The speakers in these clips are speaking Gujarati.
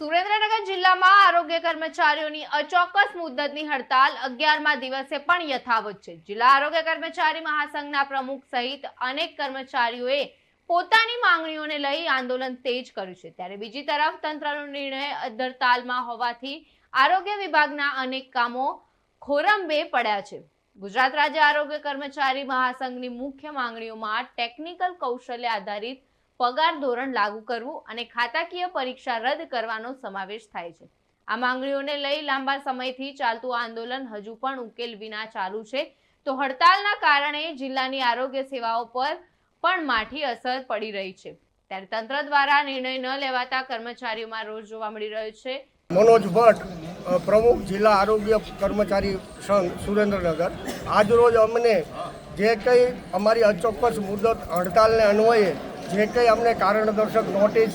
સુરેન્દ્રનગર જિલ્લામાં આરોગ્ય કર્મચારીઓની અચોક્કસ મુદ્દતની હડતાલ અગિયારમાં દિવસે પણ યથાવત છે. જિલ્લા આરોગ્ય કર્મચારી મહાસંઘના પ્રમુખ સહિત અનેક કર્મચારીઓએ પોતાની માંગણીઓને લઈ આંદોલન તેજ કર્યું છે. ત્યારે બીજી તરફ તંત્રનો નિર્ણય અધરતાલમાં હોવાથી આરોગ્ય વિભાગના અનેક કામો ખોરંબે પડ્યા છે. ગુજરાત રાજ્ય આરોગ્ય કર્મચારી મહાસંઘની મુખ્ય માંગણીઓમાં ટેકનિકલ કૌશલ્ય આધારિત પગાર ધોરણ લાગુ કરવું અને ખાતાકીય પરીક્ષા રદ કરવાનો સમાવેશ થાય છે. આ માંગણીઓને લઈ લાંબા સમયથી ચાલતું આંદોલન હજુ પણ ઉકેલ વિના ચાલુ છે. તો હડતાલના કારણે જિલ્લાની આરોગ્ય સેવાઓ પર પણ માઠી અસર પડી રહી છે. ત્યારે તંત્ર દ્વારા નિર્ણય ન લેવાતા કર્મચારીઓમાં રોષ જોવા મળી રહ્યો છે. મનોજ ભટ્ટ પ્રમુખ જિલ્લા આરોગ્ય કર્મચારી સંઘ સુરેન્દ્રનગર. આજરોજ અમને જે કંઈ અમારી અચોક્કસ મુદત હડતાલને અન્વયે જે કંઈ અમને કારણદર્શક નોટિસ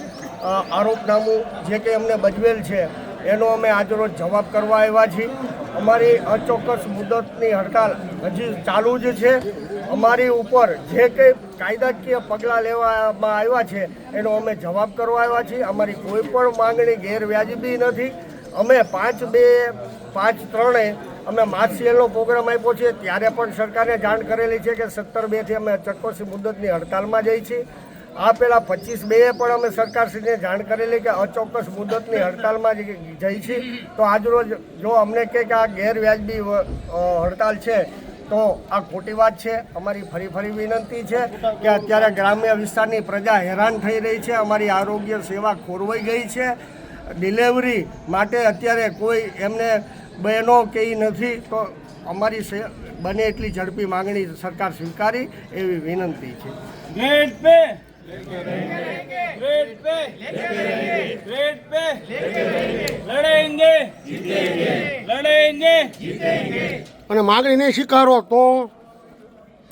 આરોપનામું જે કંઈ અમને બજવેલ છે, એનો અમે આજરોજ જવાબ કરવા આવ્યા છીએ. અમારી અચોક્કસ મુદતની હડતાલ હજી ચાલુ જ છે. અમારી ઉપર જે કંઈ કાયદાકીય પગલાં લેવામાં આવ્યા છે, એનો અમે જવાબ કરવા આવ્યા છીએ. અમારી કોઈ પણ માંગણી ગેરવ્યાજબી નથી. અમે પાંચ બે, પાંચ ત્રણે અમે માર્ચસીએલનો પ્રોગ્રામ આપ્યો છે. ત્યારે પણ સરકારે જાણ કરેલી છે કે સત્તર બેથી અમે ચોક્કસ મુદતની હડતાલમાં જઈ છીએ. આ પહેલાં પચીસ બેએ પણ અમે સરકારશ્રીને જાણ કરેલી કે અચોક્કસ મુદતની હડતાલમાં જઈ છે. તો આજરોજ જો અમને કહે કે આ ગેરવ્યાજબી હડતાલ છે, તો આ ખોટી વાત છે. અમારી ફરી ફરી વિનંતી છે કે અત્યારે ગ્રામ્ય વિસ્તારની પ્રજા હેરાન થઈ રહી છે. અમારી આરોગ્ય સેવા ખોરવાઈ ગઈ છે. ડિલેવરી માટે અત્યારે કોઈ એમને બહેનો કે નથી. તો અમારી સે, બને એટલી ઝડપી માંગણી સરકાર સ્વીકારી એવી વિનંતી છે. Grade pay grade pay grade pay लड़ेंगे लड़ेंगे અને માંગણી નહીં સ્વીકારો તો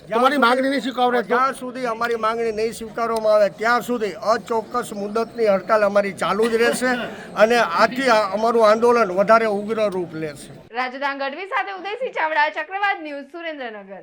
તમારી માંગણી નહીં સ્વીકારો તો જ્યાં સુધી અમારી માંગણી નહીં સ્વીકારવામાં આવે ત્યાં સુધી અચોક્કસ મુદતની હડતાલ અમારી ચાલુ જ રહેશે અને આથી આ અમારું આંદોલન વધારે ઉગ્ર રૂપ લેશે રાજધાન ગઢવી સાથે ઉદયસિંહ ચાવડા ચક્રવાત ન્યૂઝ સુરેન્દ્રનગર